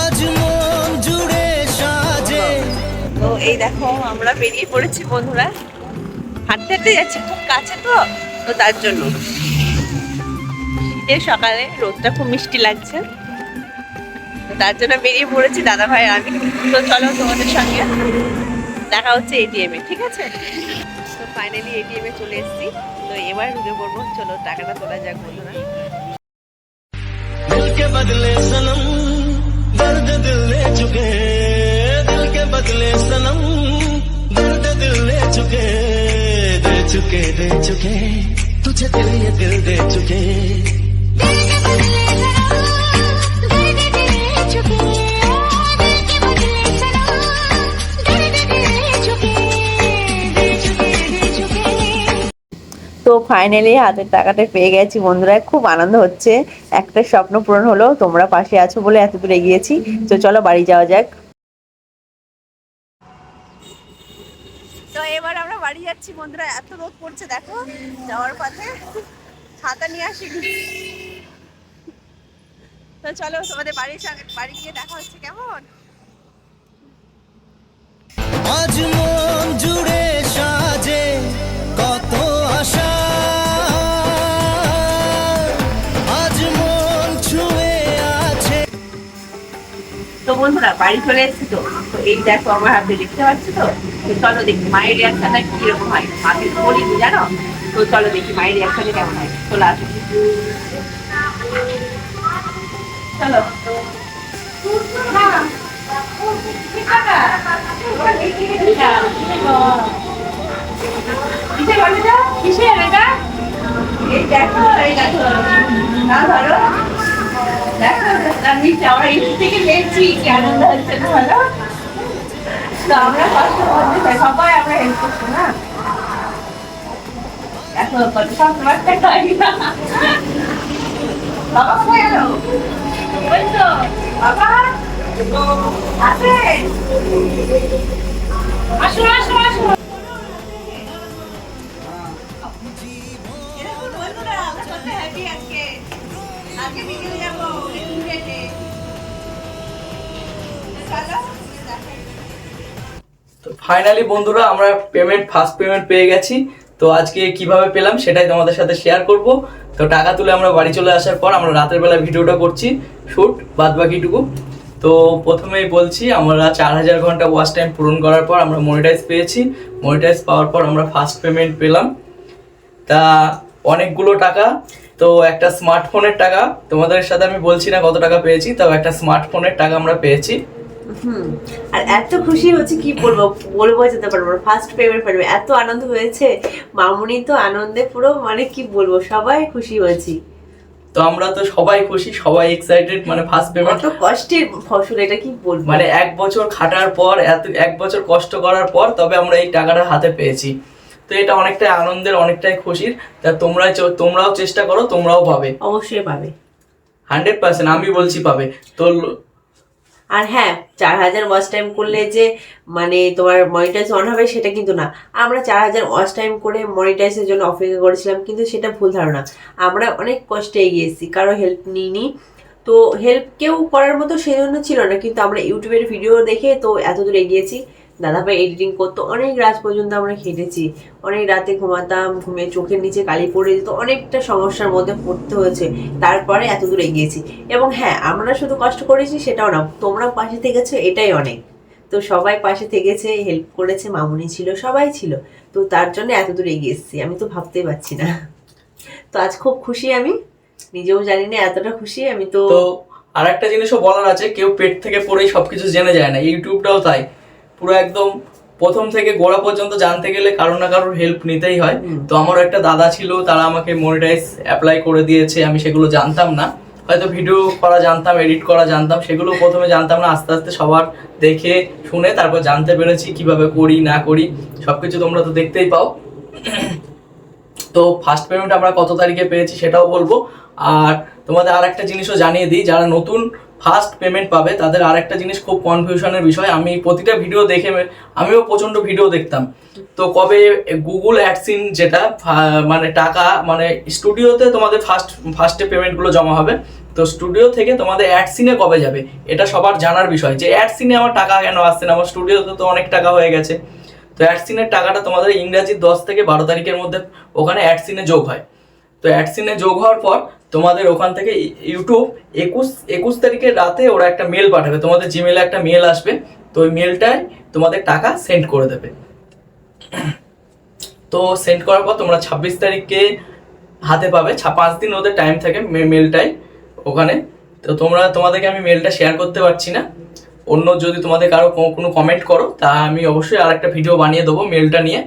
আজ জুড়ে সাজে। তো এই দেখো আমরা বেরিয়ে পড়েছি বন্ধুরা। হাঁটতে হাঁটতে যাচ্ছি খুব কাছে তো তো তার জন্য। শীতের সকালে রোদটা খুব মিষ্টি লাগছে। তার জন্য বেরিয়ে পড়েছি দাদা ভাই আমি। তো চলো তোমাদের সঙ্গে দেখা হচ্ছে এটিএমে ঠিক আছে? তো ফাইনালি এটিএমে চলে এসেছি। তো এবার ঢুকে পড়ব। চলো টাকাটা তোলা যাক বন্ধুরা। বদলে সনম दिल ले चुके, दिल के बदले सनम। दर्द दिल ले चुके, दे चुके दे चुके। तुझे दिल ये दिल दे चुके। ফাইনালি হাতের টাকাটা পেয়ে গেছি। বন্ধুরা খুব আনন্দ হচ্ছে। একটা স্বপ্ন পূরণ হলো তোমরা পাশে আছো বলে এত দূরে গিয়েছি তো চলো বাড়ি যাওয়া যাক। তো এবার আমরা বাড়ি যাচ্ছি বন্ধুরা এত রোদ পড়ছে দেখো যাওয়ার পথে। ছাতা নিয়ে আসি তো চলো তোমাদের বাড়ির সঙ্গে বাড়ি গিয়ে দেখা হচ্ছে কেমন? তো বন্ধুরা বাড়ি চলে এসেছি তো। এই দেখো আমার হাতে দেখতে পাচ্ছ তো? চলো দেখি মায়ের রিয়াকশনটা কীরকম হয়। তো বলিনি জানো? তো চলো দেখি মায়ের রিয়াকশনে কেমন হয়। চলে আসো। চলো? এই দেখো, এই দেখো। না ধরো। আমি আমরা ইউটিউব থেকে দেখছি হচ্ছে না তো আমরা কষ্ট করতে সবাই আমরা হেল্প করছি না দেখো কত সব না বাবা কোথায় গেল তো বাবা আছে আসো আসো আসো ফাইনালি বন্ধুরা, আমরা পেমেন্ট ফার্স্ট পেমেন্ট পেয়ে গেছি। তো আজকে কীভাবে পেলাম সেটাই তোমাদের সাথে শেয়ার করব। তো টাকা তুলে আমরা বাড়ি চলে আসার পর আমরা রাতের বেলা ভিডিওটা করছি। শুট বাদ বাকিটুকু তো প্রথমেই বলছি, আমরা চার হাজার ঘণ্টা ওয়াচ টাইম পূরণ করার পর আমরা মনিটাইজ পেয়েছি। মনিটাইজ পাওয়ার পর আমরা ফার্স্ট পেমেন্ট পেলাম। তা অনেকগুলো টাকা। তো একটা স্মার্টফোনের টাকা। তোমাদের সাথে আমি বলছি না কত টাকা পেয়েছি তো একটা স্মার্টফোনের টাকা আমরা পেয়েছি। হুম। আর এত খুশি হচ্ছে কি বলব বলব যেতে পারব ফার্স্ট পেমেন্ট পারবে এত আনন্দ হয়েছে। মামুনি তো আনন্দে পুরো মানে কি বলব সবাই খুশি হয়েছি। তো আমরা তো সবাই খুশি সবাই এক্সাইটেড মানে ফার্স্ট পেমেন্ট কত কষ্টের ফসল এটা কি বলব? মানে এক বছর খাটার পর এত এক বছর কষ্ট করার পর তবে আমরা এই টাকাটা হাতে পেয়েছি। তো এটা অনেকটাই আনন্দের অনেকটাই খুশির। তা তোমরা তোমরাও চেষ্টা করো তোমরাও পাবে। অবশ্যই পাবে। হান্ড্রেড পার্সেন্ট আমি বলছি পাবে। তো আর হ্যাঁ চার হাজার ওয়াচ টাইম করলে যে মানে তোমার মনিটাইজ অন হবে সেটা কিন্তু না। আমরা চার হাজার ওয়াচ টাইম করে মনিটাইজের জন্য অপেক্ষা করেছিলাম, কিন্তু সেটা ভুল ধারণা। আমরা অনেক কষ্টে এগিয়ে এসেছি, কারও হেল্প নিইনি। তো হেল্প কেউ করার মতো সেই জন্য ছিল না, কিন্তু আমরা ইউটিউবের ভিডিও দেখে তো এত দূর এগিয়েছি। দাদাভাই এডিটিং করতো, অনেক রাত পর্যন্ত আমরা খেটেছি, অনেক রাতে ঘুমাতাম, ঘুমিয়ে চোখের নিচে কালি পড়ে যেত, অনেকটা সমস্যার মধ্যে পড়তে হয়েছে, তারপরে এত দূর এগিয়েছি এবং হ্যাঁ আমরা শুধু কষ্ট করেছি সেটাও না তোমরা পাশে থেকেছো, এটাই অনেক। তো সবাই পাশে থেকেছে হেল্প করেছে, মামুনি ছিল, সবাই ছিল। তো তার জন্য এত দূর এগিয়ে এসেছি, আমি তো ভাবতেই পারছি না। তো আজ খুব খুশি আমি, নিজেও জানি না এতটা খুশি, আমি তো আর একটা জিনিসও বলার আছে, কেউ পেট থেকে পড়েই সবকিছু জেনে যায় না, ইউটিউবটাও তাই। পুরো একদম প্রথম থেকে গোড়া পর্যন্ত জানতে গেলে কারোর না কারোর হেল্প নিতেই হয়। তো আমারও একটা দাদা ছিল তারা আমাকে মনিটাইজ অ্যাপ্লাই করে দিয়েছে আমি সেগুলো জানতাম না। হয়তো ভিডিও করা জানতাম এডিট করা জানতাম সেগুলো প্রথমে জানতাম না আস্তে আস্তে সবার দেখে শুনে তারপর জানতে পেরেছি কীভাবে করি না করি সবকিছু তোমরা তো দেখতেই পাও। তো ফার্স্ট পেমেন্ট আমরা কত তারিখে পেয়েছি সেটাও বলব। আর তোমাদের আর একটা জিনিসও জানিয়ে দিই যারা নতুন ফার্স্ট পেমেন্ট পাবে, তাদের আর একটা জিনিস খুব কনফিউশনের বিষয়, আমি প্রতিটা ভিডিও দেখে আমিও প্রচণ্ড ভিডিও দেখতাম। তো কবে গুগল অ্যাডসিন যেটা মানে টাকা মানে স্টুডিওতে তোমাদের ফার্স্ট ফার্স্টে পেমেন্টগুলো জমা হবে। তো স্টুডিও থেকে তোমাদের অ্যাডসিনে কবে যাবে, এটা সবার জানার বিষয়। যে অ্যাডসিনে আমার টাকা কেন আসছে না, আমার স্টুডিওতে তো অনেক টাকা হয়ে গেছে। তো অ্যাডসিনের টাকাটা তোমাদের ইংরাজি দশ থেকে বারো তারিখের মধ্যে ওখানে অ্যাডসিনে যোগ হয়। তো অ্যাডসিনে যোগ হওয়ার পর তোমাদের ওখান থেকে ইউটিউব একুশ একুশ তারিখের রাতে ওরা একটা মেল পাঠাবে। তোমাদের জিমেলে একটা মেল আসবে। তো ওই মেলটায় তোমাদের টাকা সেন্ড করে দেবে। তো সেন্ড করার পর তোমরা ছাব্বিশ তারিখে হাতে পাবে। পাঁচ দিন ওদের টাইম থাকে মেলটাই ওখানে। তো তোমরা, তোমাদেরকে আমি মেলটা শেয়ার করতে পারছি না। অন্য যদি তোমাদের কারও কোনো কমেন্ট করো, তা আমি অবশ্যই আর একটা ভিডিও বানিয়ে দেবো মেলটা নিয়ে।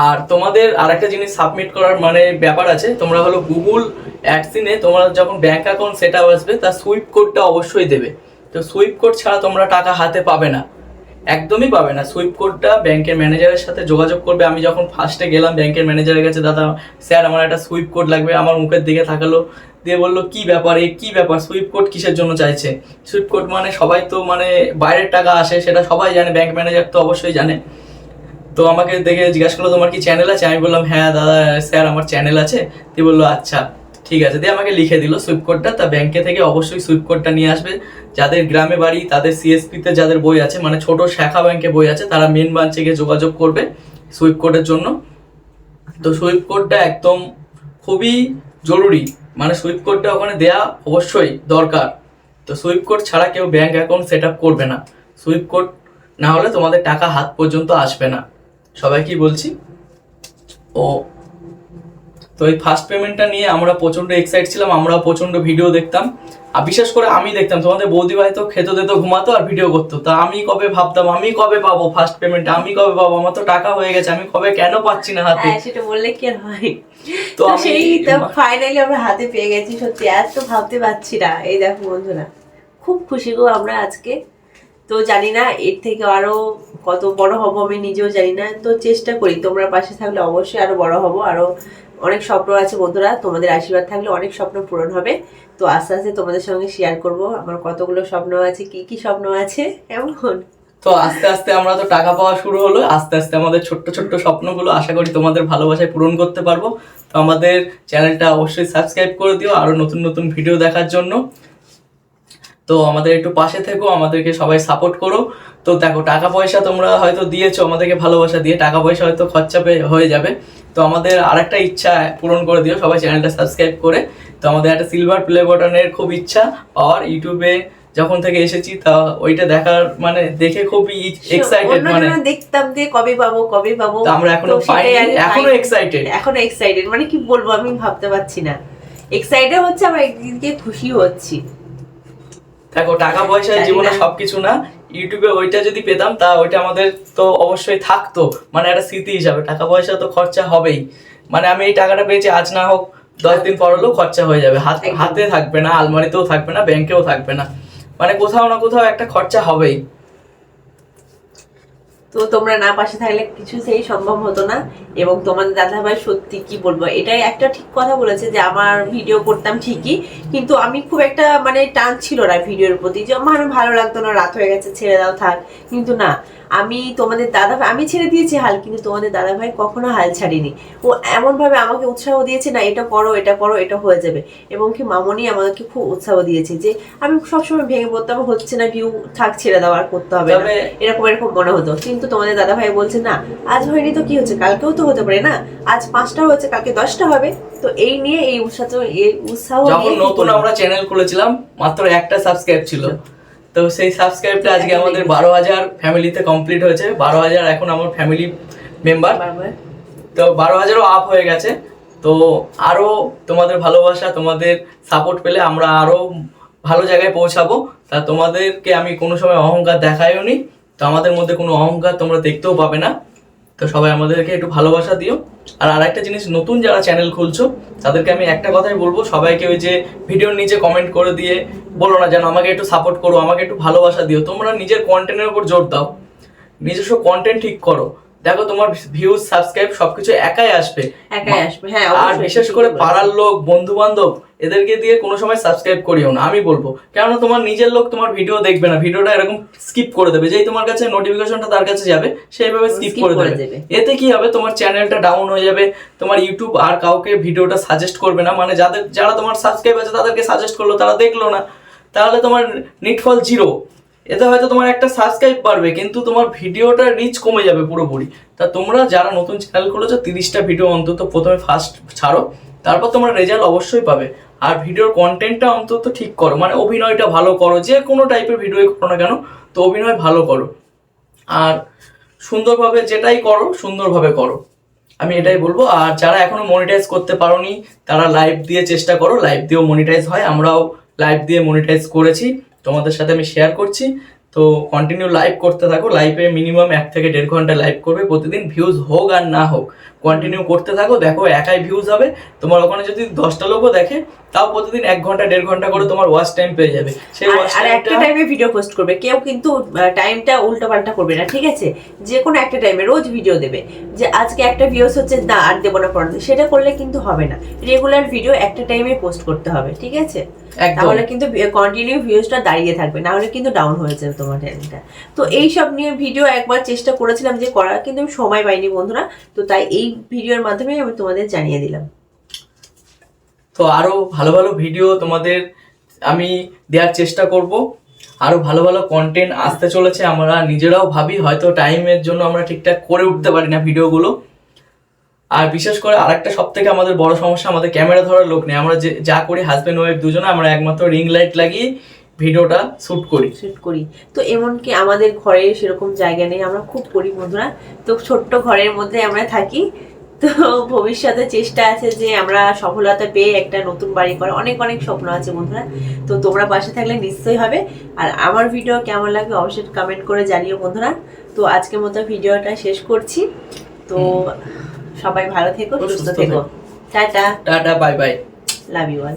আর তোমাদের আরেকটা জিনিস সাবমিট করার মানে ব্যাপার আছে, তোমরা হলো গুগল অ্যাডসিনে তোমরা যখন ব্যাঙ্ক অ্যাকাউন্ট সেট আপ আসবে তার সুইপ কোডটা অবশ্যই দেবে। তো সুইপ কোড ছাড়া তোমরা টাকা হাতে পাবে না। একদমই পাবে না। সুইপ কোডটা ব্যাংকের ম্যানেজারের সাথে যোগাযোগ করবে। আমি যখন ফার্স্টে গেলাম ব্যাংকের ম্যানেজারের কাছে, দাদা স্যার আমার একটা সুইপ কোড লাগবে। আমার মুখের দিকে থাকালো দিয়ে বলল, কি ব্যাপার এ? কী ব্যাপার? সুইপ কোড কিসের জন্য চাইছে? সুইপ কোড মানে সবাই তো মানে বাইরের টাকা আসে, সেটা সবাই জানে ব্যাংক ম্যানেজার তো অবশ্যই জানে। তো আমাকে দেখে জিজ্ঞাসা করল, তোমার কি চ্যানেল আছে? আমি বললাম হ্যাঁ দাদা, স্যার আমার চ্যানেল আছে। তুই বলল আচ্ছা ঠিক আছে। দিয়ে আমাকে লিখে দিল সুইপ কোডটা তা ব্যাংকে থেকে অবশ্যই সুইপ কোডটা নিয়ে আসবে। যাদের গ্রামে বাড়ি, তাদের সিএসপিতে যাদের বই আছে মানে ছোট শাখা ব্যাংকে বই আছে, তারা মেন ব্রাঞ্চে গিয়ে যোগাযোগ করবে সুইপ কোডের জন্য। তো সুইপ কোডটা একদম খুবই জরুরি। মানে সুইপ কোডটা ওখানে দেয়া অবশ্যই দরকার। তো সুইপ কোড ছাড়া কেউ ব্যাংক অ্যাকাউন্ট সেট আপ করবে না। সুইপ কোড না হলে তোমাদের টাকা হাত পর্যন্ত আসবে না। সবাই কি বলছি। ও তো এই ফার্স্ট পেমেন্টটা নিয়ে আমরা প্রচণ্ড এক্সাইট ছিলাম আমরা প্রচণ্ড ভিডিও দেখতাম। আর বিশেষ করে আমি দেখতাম তোমাদের বৌদি ভাই তো খেতে দিত ঘুমাতো আর ভিডিও করতো। তা আমি কবে ভাবতাম আমি কবে পাবো ফার্স্ট পেমেন্ট আমি কবে পাবো? আমার তো টাকা হয়ে গেছে আমি কবে কেন পাচ্ছি না হাতে? হ্যাঁ সেটা বললে কি আর হয়? তো সেই তো ফাইনালি আমরা হাতে পেয়ে গেছি সত্যি এত ভাবতে পারছি না। এই দেখো বন্ধুরা খুব খুশি গো আমরা আজকে। তো জানি না, এর থেকে আরও কত বড় হব আমি নিজেও জানি না। তো চেষ্টা করি, তোমরা পাশে থাকলে অবশ্যই আরও বড় হব। আরও অনেক স্বপ্ন আছে বন্ধুরা, তোমাদের আশীর্বাদ থাকলে অনেক স্বপ্ন পূরণ হবে। তো আস্তে আস্তে তোমাদের সঙ্গে শেয়ার করব, আমার কতগুলো স্বপ্ন আছে, কি কি স্বপ্ন আছে এমন তো আস্তে আস্তে আমরা তো টাকা পাওয়া শুরু হলো, আস্তে আস্তে আমাদের ছোট্ট ছোট্ট স্বপ্নগুলো আশা করি তোমাদের ভালোবাসায় পূরণ করতে পারব। তো আমাদের চ্যানেলটা অবশ্যই সাবস্ক্রাইব করে দিও, আরও নতুন নতুন ভিডিও দেখার জন্য। তো আমাদের একটু পাশে থেকো আমাদেরকে সবাই সাপোর্ট করো। তো দেখো টাকা পয়সা তোমরা হয়তো দিয়েছ আমাদেরকে ভালোবাসা দিয়ে টাকা পয়সা হয়তো খরচা হয়ে যাবে। তো আমাদের আরেকটা ইচ্ছা পূরণ করে দিও সবাই চ্যানেলটা সাবস্ক্রাইব করে। তো আমাদের একটা সিলভার প্লে বটনের খুব ইচ্ছা পাওয়ার ইউটিউবে যখন থেকে এসেছি তা ওইটা দেখার মানে দেখে খুবই এক্সাইটেড মানে দেখতাম যে কবে পাবো কবে পাবো। তো আমরা এখনও এখনও এক্সাইটেড এখনও এক্সাইটেড মানে কি বলব আমি ভাবতে পারছি না। এক্সাইটেড হচ্ছে আবার একদিকে খুশি হচ্ছি। দেখো টাকা পয়সা জীবনে সবকিছু না। ইউটিউবে ওইটা যদি পেতাম তা ওইটা আমাদের তো অবশ্যই থাকতো। মানে একটা স্মৃতি হিসাবে। টাকা পয়সা তো খরচা হবেই। মানে আমি এই টাকাটা পেয়েছি আজ না হোক দশ দিন পর হলেও খরচা হয়ে যাবে। হাতে হাতে থাকবে না আলমারিতেও থাকবে না ব্যাংকেও থাকবে না। মানে কোথাও না কোথাও একটা খরচা হবেই। তো তোমরা না পাশে থাকলে কিছু সেই সম্ভব হতো না। এবং তোমাদের দাদাভাই সত্যি কি বলব এটাই একটা ঠিক কথা বলেছে যে আমার ভিডিও করতাম ঠিকই কিন্তু আমি খুব একটা মানে টান ছিল না ভিডিওর প্রতি যে আমার ভালো লাগতো না রাত হয়ে গেছে ছেড়ে দাও থাক। কিন্তু না আমি তোমাদের দাদা ভাই আমি ছেড়ে দিয়েছি হাল কিন্তু তোমাদের দাদা ভাই কখনো হাল ছাড়িনি। ও এমন ভাবে আমাকে উৎসাহ দিয়েছে না এটা করো এটা করো এটা হয়ে যাবে। এবং কি মামনি আমাকে খুব উৎসাহ দিয়েছে যে আমি সবসময় ভেঙে পড়তাম হচ্ছে না ভিউ থাক ছেড়ে দাও আর করতে হবে না। এরকম এরকম মনে হতো। কিন্তু তোমাদের দাদা ভাই বলছে না আজ হয়নি তো কি হচ্ছে? কালকেও তো হতে পারে না? আজ পাঁচটা হচ্ছে কালকে দশটা হবে। তো এই নিয়ে এই উৎসাহ এই উৎসাহ যখন নতুন আমরা চ্যানেল খুলেছিলাম মাত্র একটা সাবস্ক্রাইব ছিল। তো সেই সাবস্ক্রাইবটা আজকে আমাদের বারো হাজার ফ্যামিলিতে কমপ্লিট হয়েছে। বারো হাজার এখন আমার ফ্যামিলি মেম্বার তো বারো হাজারও আপ হয়ে গেছে। তো আরও তোমাদের ভালোবাসা তোমাদের সাপোর্ট পেলে আমরা আরও ভালো জায়গায় পৌঁছাবো। তা তোমাদেরকে আমি কোনো সময় অহংকার দেখাইও নি তো আমাদের মধ্যে কোনো অহংকার তোমরা দেখতেও পাবে না। তো সবাই আমাদেরকে একটু ভালোবাসা দিও। আর আরেকটা জিনিস, নতুন যারা চ্যানেল খুলছো, তাদেরকে আমি একটা কথাই বলব, সবাইকে ওই যে ভিডিওর নিচে কমেন্ট করে দিয়ে বলো না যেন আমাকে একটু সাপোর্ট করো, আমাকে একটু ভালোবাসা দিও। তোমরা নিজের কন্টেন্টের উপর জোর দাও। নিজস্ব কন্টেন্ট ঠিক করো। দেখো তোমার ভিউজ সাবস্ক্রাইব সবকিছু একাই আসবে। একাই আসবে হ্যাঁ আর বিশেষ করে। পাড়ার লোক বন্ধু বান্ধব এদেরকে দিয়ে কোনো সময় সাবস্ক্রাইব করিও না আমি বলব। কেননা তোমার নিজের লোক তোমার ভিডিও দেখবে না ভিডিওটা এরকম স্কিপ করে দেবে। যেই তোমার কাছে নোটিফিকেশনটা তার কাছে যাবে সেইভাবে স্কিপ করে দেবে। এতে কি হবে? তোমার চ্যানেলটা ডাউন হয়ে যাবে তোমার ইউটিউব আর কাউকে ভিডিওটা সাজেস্ট করবে না। মানে যাদের যারা তোমার সাবস্ক্রাইব আছে তাদেরকে সাজেস্ট করল তারা দেখল না। তাহলে তোমার নিটফল জিরো এতে হয়তো তোমার একটা সাবস্ক্রাইব বাড়বে, কিন্তু তোমার ভিডিওটা রিচ কমে যাবে পুরোপুরি। তা তোমরা যারা নতুন চ্যানেল খুলেছো, তিরিশটা ভিডিও অন্তত প্রথমে ফার্স্ট ছাড়ো, তারপর তোমরা রেজাল্ট অবশ্যই পাবে। আর ভিডিওর কন্টেন্টটা অন্তত ঠিক করো মানে অভিনয়টা ভালো করো, যে কোনো টাইপের ভিডিও করো না কেন, তো অভিনয় ভালো করো। আর সুন্দরভাবে যেটাই করো, সুন্দরভাবে করো। আমি এটাই বলব, আর যারা এখনও মনিটাইজ করতে পারোনি, তারা লাইভ দিয়ে চেষ্টা করো লাইভ দিয়েও মনিটাইজ হয়। আমরাও লাইভ দিয়ে মনিটাইজ করেছি। তোমাদের সাথে আমি শেয়ার করছি। তো কন্টিনিউ লাইভ করতে থাকো। লাইভে মিনিমাম এক থেকে দেড় ঘণ্টা লাইভ করবে। প্রতিদিন ভিউজ হোক আর না হোক কন্টিনিউ করতে থাকো। দেখো একাই ভিউজ হবে। তোমার ওখানে যদি দশটা লোকও দেখে তাও প্রতিদিন এক ঘণ্টা দেড় ঘণ্টা করে তোমার ওয়াচ টাইম পেয়ে যাবে। সেই আর- একটা টাইমে ভিডিও পোস্ট করবে। কেউ কিন্তু টাইমটা উল্টো পাল্টা করবে না ঠিক আছে? যে কোনো একটা টাইমে রোজ ভিডিও দেবে। যে আজকে একটা ভিউস হচ্ছে না আর দেবো না পরে সেটা করলে কিন্তু হবে না। রেগুলার ভিডিও একটা টাইমে পোস্ট করতে হবে ঠিক আছে। তাহলে কিন্তু কন্টিনিউ ভিউজটা দাঁড়িয়ে থাকবে না হলে কিন্তু ডাউন হয়ে যাবে তোমার চ্যানেলটা তো এই সব নিয়ে ভিডিও একবার চেষ্টা করেছিলাম যে করার কিন্তু আমি সময় পাইনি বন্ধুরা। তো তাই এই ভিডিওর মাধ্যমে আমি তোমাদের জানিয়ে দিলাম। তো আরও ভালো ভালো ভিডিও তোমাদের আমি দেওয়ার চেষ্টা করব। আরও ভালো ভালো কন্টেন্ট আসতে চলেছে আমরা নিজেরাও ভাবি হয়তো টাইমের জন্য আমরা ঠিকঠাক করে উঠতে পারি না ভিডিওগুলো আর বিশেষ করে আরেকটা সব থেকে আমাদের বড় সমস্যা আমাদের ক্যামেরা ধরার লোক নেই। আমরা যে, যা করি হাজব্যান্ড ওয়াইফ দুজনে আমরা একমাত্র রিং লাইট লাগিয়ে ভিডিওটা শ্যুট করি। শুট করি। তো এমনকি আমাদের ঘরে সেরকম জায়গা নেই। আমরা খুব করি বন্ধুরা। তো ছোট্ট ঘরের মধ্যে আমরা থাকি। তো ভবিষ্যতে চেষ্টা আছে যে আমরা সফলতা পেয়ে একটা নতুন বাড়ি করার। অনেক অনেক স্বপ্ন আছে বন্ধুরা। তো তোমরা পাশে থাকলে নিশ্চয়ই হবে। আর আমার ভিডিও কেমন লাগে অবশ্যই কমেন্ট করে জানিও বন্ধুরা। তো আজকের মতো ভিডিওটা শেষ করছি। তো সবাই ভালো থেকো সুস্থ থেকো। Tata. Tata bye bye. Love you all